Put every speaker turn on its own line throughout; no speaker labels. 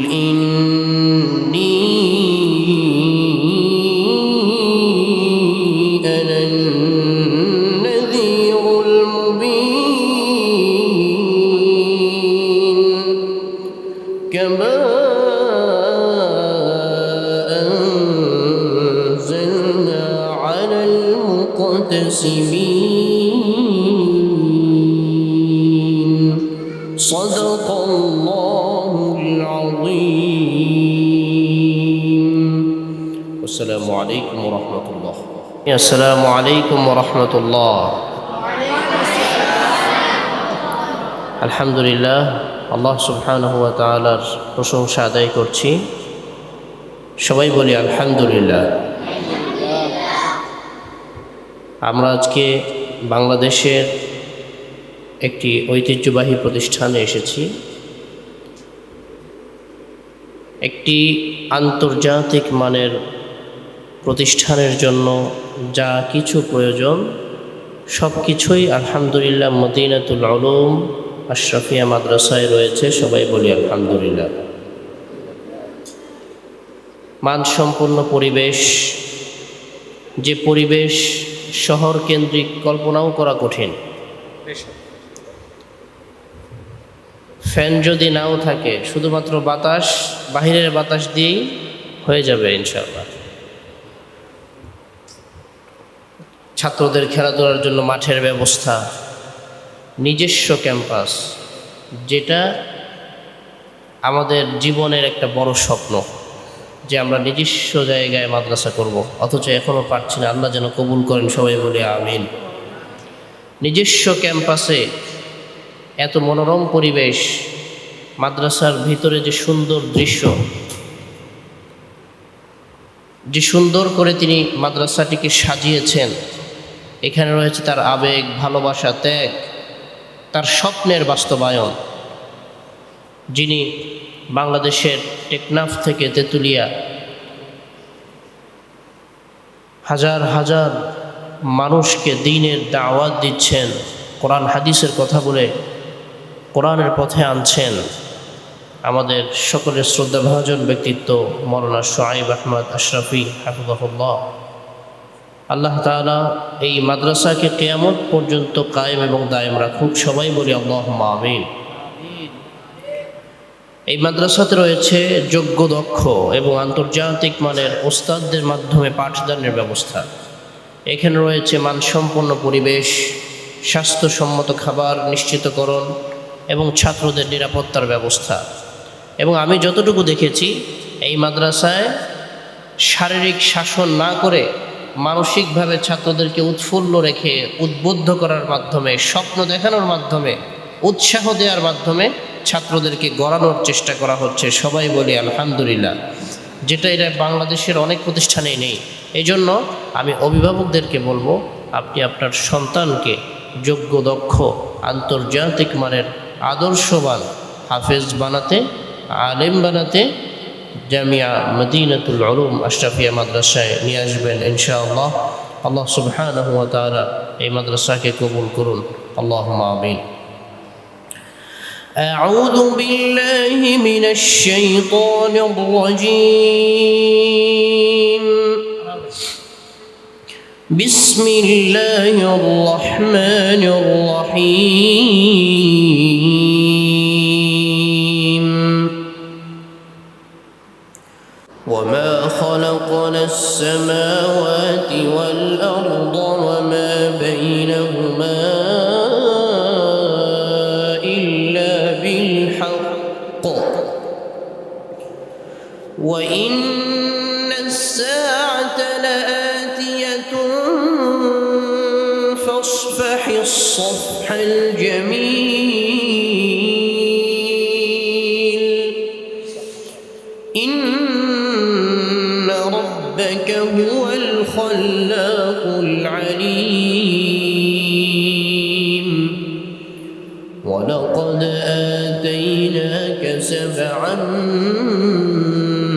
إني أنا النذير المبين. كما أنزلنا على المقتسمين. صدق আলাইকুম রহমতুল্লাহ। আলহামদুলিল্লাহ, আল্লাহ সুবহানহুয়া তালার প্রশংসা আদায় করছি। সবাই বলি আলহামদুলিল্লাহ। আমরা আজকে বাংলাদেশের একটি ঐতিহ্যবাহী প্রতিষ্ঠানে এসেছি। একটি আন্তর্জাতিক মানের প্রতিষ্ঠানের জন্য যা কিছু প্রয়োজন সব কিছুই আলহামদুলিল্লাহ মদিনাতুল আলম আশরাফিয়া মাদ্রাসায় রয়েছে, সবাই বলি আলহামদুলিল্লাহ। মানসম্পন্ন পরিবেশ, যে পরিবেশ শহর কেন্দ্রিক কল্পনাও করা কঠিন। ফ্যান যদি নাও থাকে, শুধুমাত্র বাতাস, বাহিরের বাতাস দিয়েই হয়ে যাবে ইনশাআল্লাহ। ছাত্রদের খেলাধুলার জন্য মাঠের ব্যবস্থা, নিজস্ব ক্যাম্পাস, যেটা আমাদের জীবনের একটা বড় স্বপ্ন যে আমরা নিজস্ব জায়গায় মাদ্রাসা করব। অথচ এখনও পারছি না। আল্লাহ যেন কবুল করেন সবাই বলে আমিন। নিজস্ব ক্যাম্পাসে এত মনোরম পরিবেশ, মাদ্রাসার ভিতরে যে সুন্দর দৃশ্য, যে সুন্দর করে তিনি মাদ্রাসাটিকে সাজিয়েছেন এখানে রয়েছে তার আবেগ, ভালোবাসা, ত্যাগ, তার স্বপ্নের বাস্তবায়ন। যিনি বাংলাদেশের টেকনাফ থেকে তেঁতুলিয়া হাজার হাজার মানুষকে দিনের দাওয়াত দিচ্ছেন, কোরআন হাদিসের কথা বলে কোরআনের পথে আনছেন আমাদের সকলের শ্রদ্ধাভাজন ব্যক্তিত্ব মৌলানা সোয়াইব আহমদ আশরাফি, হাফিজাহুল্লাহ। আল্লাহ তাআলা এই মাদ্রাসাকে কেয়ামত পর্যন্ত কায়েম এবং দায়েম রাখুক। সবাই বলি আল্লাহ আমিন। এই মাদ্রাসাতে রয়েছে যোগ্য, দক্ষ এবং আন্তর্জাতিক মানের ওস্তাদদের মাধ্যমে পাঠদানের ব্যবস্থা। এখানে রয়েছে মানসম্পন্ন পরিবেশ, স্বাস্থ্যসম্মত খাবার নিশ্চিতকরণ এবং ছাত্রদের নিরাপত্তার ব্যবস্থা। এবং আমি যতটুকু দেখেছি, এই মাদ্রাসায় শারীরিক শাসন না করে মানসিকভাবে ছাত্রদেরকে উৎফুল্ল রেখে উদ্বুদ্ধ করার মাধ্যমে, স্বপ্ন দেখানোর মাধ্যমে, উৎসাহ দেওয়ার মাধ্যমে ছাত্রদেরকে গড়ানোর চেষ্টা করা হচ্ছে। সবাই বলি, আলহামদুলিল্লাহ। যেটা এটা বাংলাদেশের অনেক প্রতিষ্ঠানেই নেই। এই জন্য আমি অভিভাবকদেরকে বলব, আপনি আপনার সন্তানকে যোগ্য, দক্ষ, আন্তর্জাতিক মানের আদর্শবান হাফেজ বানাতে, আলেম বানাতে জামিয়া মদিনাতুল আলুম আশরাফিয়া মাদ্রাসায় নিয়ে আসবেন ইনশাআল্লাহ আল্লাহ সুবহানাহু ওয়া তাআলা এই মাদ্রাসাকে কবুল করুন আল্লাহ আমিন أعوذ بالله من الشيطان الرجيم بسم الله الرحمن الرحيم وما خلقنا السماوات والأرض وما بينهما إلا بالحق. وإن الساعة لآتية فاصفح الصفح الجميل. ربك هو الخلاق العليم. ولقد آتيناك سبعا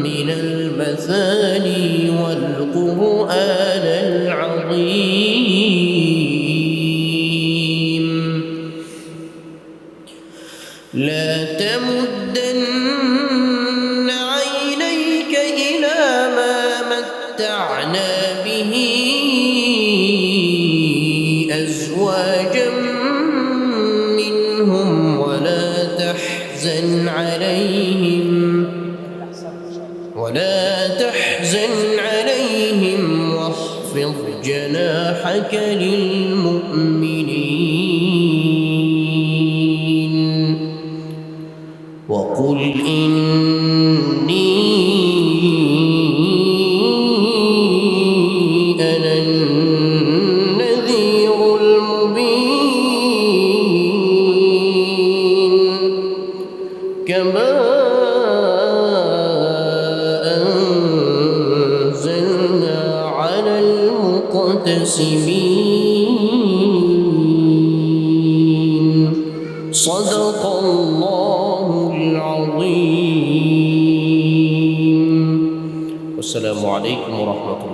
من المثاني والقرآن العظيم. لا تمدن ومتعنا به أزواجا منهم ولا تحزن عليهم ولا تحزن عليهم واخفض جناحك للمؤمنين وقل إن كما أنزلنا على المقتسمين. صدق الله العظيم. والسلام عليكم ورحمة الله